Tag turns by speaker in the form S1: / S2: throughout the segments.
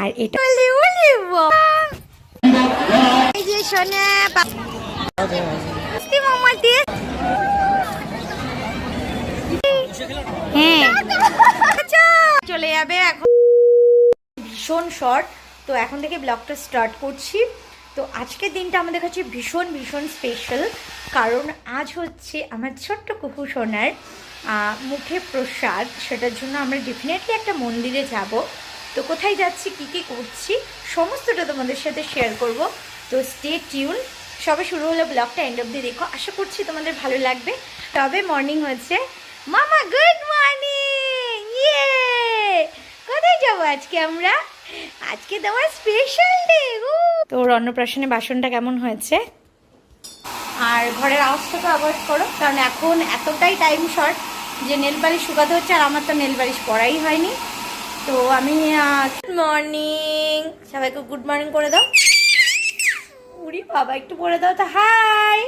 S1: আর এটা দিয়ে হ্যাঁ। চলে যাবে এখন। ভীষণ শর্ট তো এখন থেকে ব্লগটা স্টার্ট করছি। তো আজকের দিনটা আমাদের কাছে ভীষণ ভীষণ স্পেশাল কারণ আজ হচ্ছে আমার ছোট্ট কুকু সোনার মুখে প্রসাদ। সেটার জন্য আমরা ডেফিনেটলি একটা মন্দিরে যাব। তো কোথায় যাচ্ছি, কী কী করছি, সমস্তটা তোমাদের সাথে শেয়ার করব। তো স্টে টিউন সবে শুরু হলো ব্লগটা এন্ড অব্দি দেখো। আশা করছি তোমাদের ভালো লাগবে। তবে মর্নিং হচ্ছে মামা গুড মর্নিং ইয়ে কোথায় যাব আজকে আমরা? আজকে তোমার স্পেশাল ডে তোর অন্নপ্রাশনে বাসনটা কেমন হয়েছে? আর ঘরের আওয়াজটাকে অ্যাভয়েড করো, কারণ এখন এতটাই টাইম শর্ট যে নেল পালিশ শুকাতে হচ্ছে আর আমার তো নেল পালিশ পরাই হয়নি। তো আমি গুড মর্নিং সবাইকে গুড মর্নিং করে দাও। উড়ি বাবা একটু করে দাও তো। হাই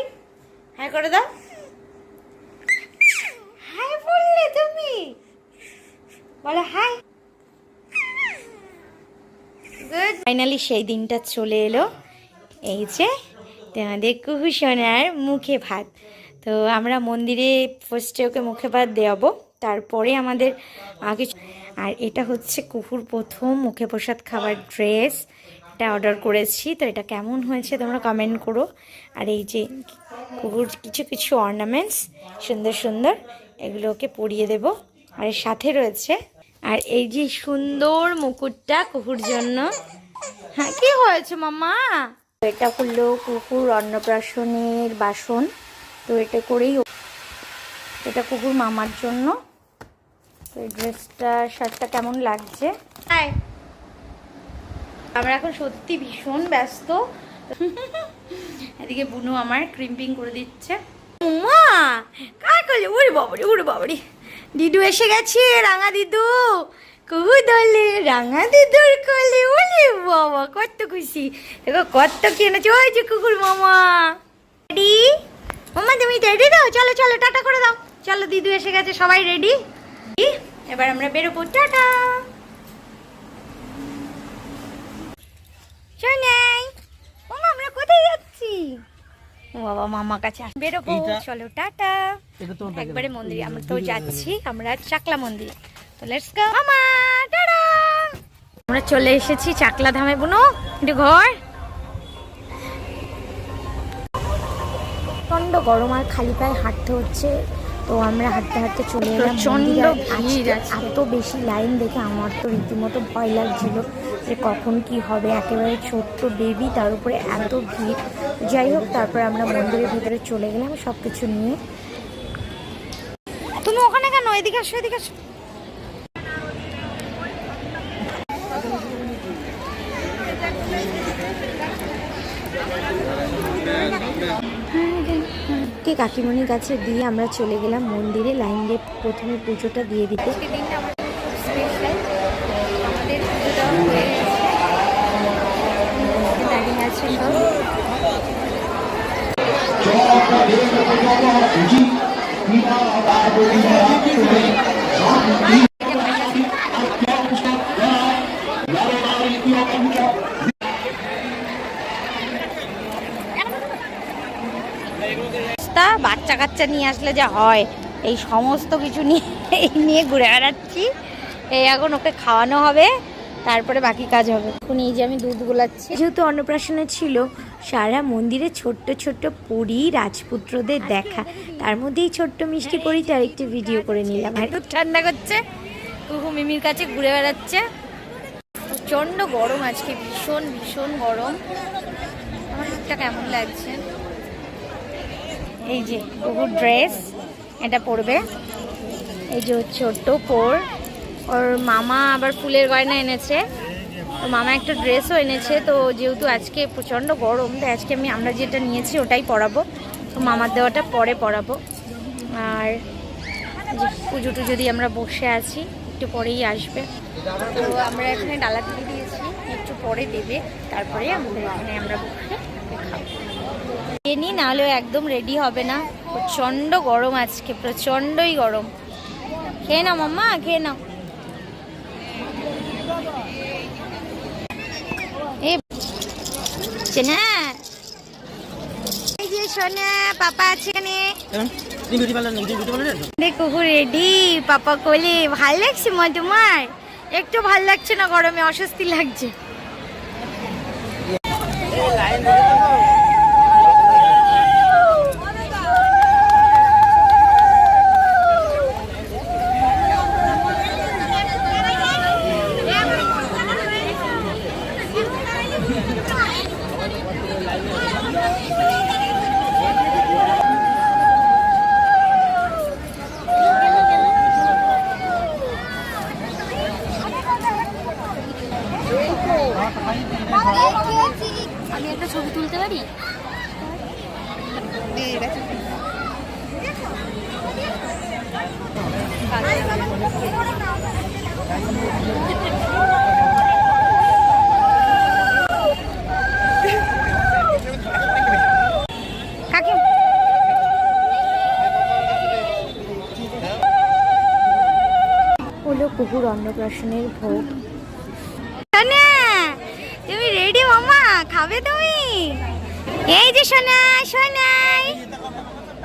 S1: হাই করে দাও। হাই বললে তুমি। বলো হাই গুড ফাইনালি সেই দিনটা চলে এলো। এই যে তোমাদের কুহু সোনার মুখে ভাত। তো আমরা মন্দিরে ফার্স্টে ওকে মুখে ভাত দেওয়াবো। তারপরে আমাদের আগে আর এটা হচ্ছে কুকুর প্রথম মুখে প্রসাদ খাবার ড্রেস। এটা অর্ডার করেছি, তো এটা কেমন হয়েছে তোমরা কমেন্ট করো। আর এই যে কুকুর কিছু কিছু অর্নামেন্টস সুন্দর সুন্দর, এগুলোকে পরিয়ে দেব। আর এর সাথে রয়েছে, আর এই যে সুন্দর মুকুটটা কুকুর জন্য। হ্যাঁ কি হয়েছে মামা এটা করল কুকুর অন্নপ্রাশনের বাসন। তো এটা করেই, এটা কুকুর মামার জন্য। তো ড্রেসটা শার্টটা কেমন লাগছে? হাই আমরা এখন সত্যি ভীষণ ব্যস্ত। এদিকে বুনু আমার ক্রিম্পিং করে দিচ্ছে। মা কার করলে উড়ে বাবারি উড়ে বাবারি। দিদু এসে গেছে রাঙা দিদু। কুহু দলে রাঙা দিদুর কোলে ওলে বাবা কত খুশি। দেখো কত কি এনেছে। ওই যে কুকুর মামা। রেডি মামা তুমি রেডি দাও? চলো চলো টাটা করে দাও। চলো দিদু এসে গেছে সবাই রেডি এবার আমরা বেরোবো টাটা। শোনাই মামা আমরা কোথায় যাচ্ছি? বাবা মামা কাছে বেরোবো চলো টাটা। একবারে মন্দিরে আমরা তো যাচ্ছি আমরা চাকলা মন্দিরে। তো লেটস গো মামা টাটা। আমরা চলে এসেছি চাকলা ধামে বুনো একটু ঘর। প্রচণ্ড গরম আর খালি পায়ে হাঁটতে হচ্ছে। তো আমরা হাঁটতে হাঁটতে চলে এলাম এত বেশি লাইন দেখে আমার তো রীতিমতো ভয় লাগছিল যে কখন কি হবে। একেবারে ছোট্ট বেবি তার উপরে এত ভিড়। যাই হোক তারপরে আমরা মন্দিরের ভিতরে চলে গেলাম সব কিছু নিয়ে। তুমি ওখানে কেন? এদিকে আসো এদিকে আসো। কে কাকিমণির কাছে দিয়ে আমরা চলে গেলাম মন্দিরে। লাইন দিয়ে প্রথমে পুজোটা দিয়ে দিতে। দিনটা আমাদের খুব স্পেশাল আমাদের পুজোটা হয়ে গেছে দাঁড়িয়ে আছে তা বাচ্চা কাচ্চা নিয়ে আসলে যা হয় এই সমস্ত কিছু নিয়ে এই নিয়ে ঘুরে বেড়াচ্ছি। এই এখন ওকে খাওয়ানো হবে তারপরে বাকি কাজ হবে। এখন এই যে আমি দুধ গোলাচ্ছি। যেহেতু অন্নপ্রাশনে ছিল সারা মন্দিরে ছোট্ট ছোট্ট পরি রাজপুত্রদের দেখা। তার মধ্যেই ছোট্ট মিষ্টি পরিতে একটি ভিডিও করে নিলাম। আর দুধ ঠান্ডা করছে কুকু মিমির কাছে ঘুরে বেড়াচ্ছে। প্রচণ্ড গরম আজকে ভীষণ ভীষণ গরম। আমার দুধটা কেমন লাগছে? এই যে কুকুর ড্রেস এটা পরবে। এই যে ছোট্ট পোর। ওর মামা আবার ফুলের গয়না এনেছে। ওর মামা একটা ড্রেসও এনেছে, তো যেহেতু আজকে প্রচণ্ড গরম, তাই আজকে আমি, আমরা যেটা নিয়েছি ওটাই পরাবো। তো মামার দেওয়াটা পরে পরাবো। আর পুজো টুজো দিয়ে আমরা বসে আছি, একটু পরেই আসবে। তো আমরা এখানে ডালা দিয়ে দিয়েছি, একটু পরে দেবে, তারপরে আমাদের এখানে আমরা বসে খাব। খেয়ে নি নাহলে একদম রেডি হবে না। প্রচণ্ড গরম আজকে প্রচণ্ডই গরম। খেয়ে নাও মাম্মা খেয়ে নাও। দেখো রেডি পাপা কোলে। ভালো লাগছে মা তোমার? একটু ভালো লাগছে না গরমে অস্বস্তি লাগছে। কুকুর অন্নপ্রাশনের ভোগ। তুমি রেডি মামা? খাবে তুমি? এই যে সোনা সোনাই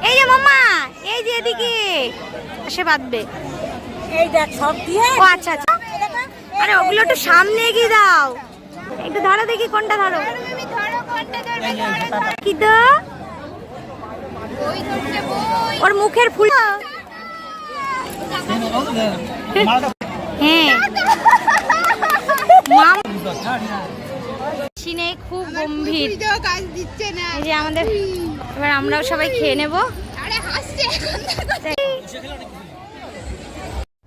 S1: এই যে মামা এই যে এদিকে। সে বাঁধবে।
S2: এই দেখ সব দিয়ে
S1: ও আচ্ছা আচ্ছা। আরে ওগুলো একটু সামনে এগিয়ে দাও। একটু ধরো দেখি কোনটা ধরো। কি তো? ওর মুখের ফুল হ্যাঁ। সিনে খুব গম্ভীর। যে আমাদের এবার আমরাও সবাই খেয়ে নেব।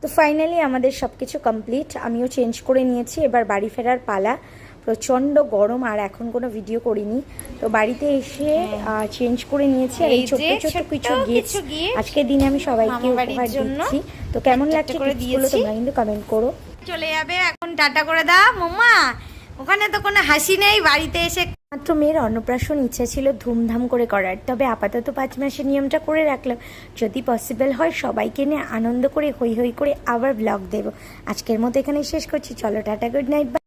S1: তো ফাইনালি আমাদের সবকিছু কমপ্লিট আমিও চেঞ্জ করে নিয়েছি। এবার বাড়ি ফেরার পালা। প্রচণ্ড গরম আর এখন কোনো ভিডিও করিনি। তো বাড়িতে এসে চেঞ্জ করে নিয়েছি এই ছোট্ট ছোট্ট কিছু গিফট আজকের দিনে আমি সবাইকে উপহার দিচ্ছি। তো কেমন লাগছে gift তোমরা কিন্তু কমেন্ট করো। চলে যাবে এখন টাটা করে দাও। মাম্মা ওখানে তো কোনো হাসি নেই বাড়িতে এসে মাত্র মেয়ের অন্নপ্রাশন ইচ্ছা ছিল ধুমধাম করে করার তবে আপাতত পাঁচ মাসের নিয়মটা করে রাখলাম। যদি পসিবল হয় সবাইকে নিয়ে আনন্দ করে হই হই করে আবার ব্লগ দেব। আজকের মতো এখানে শেষ করছি। চলো টাটা গুড নাইট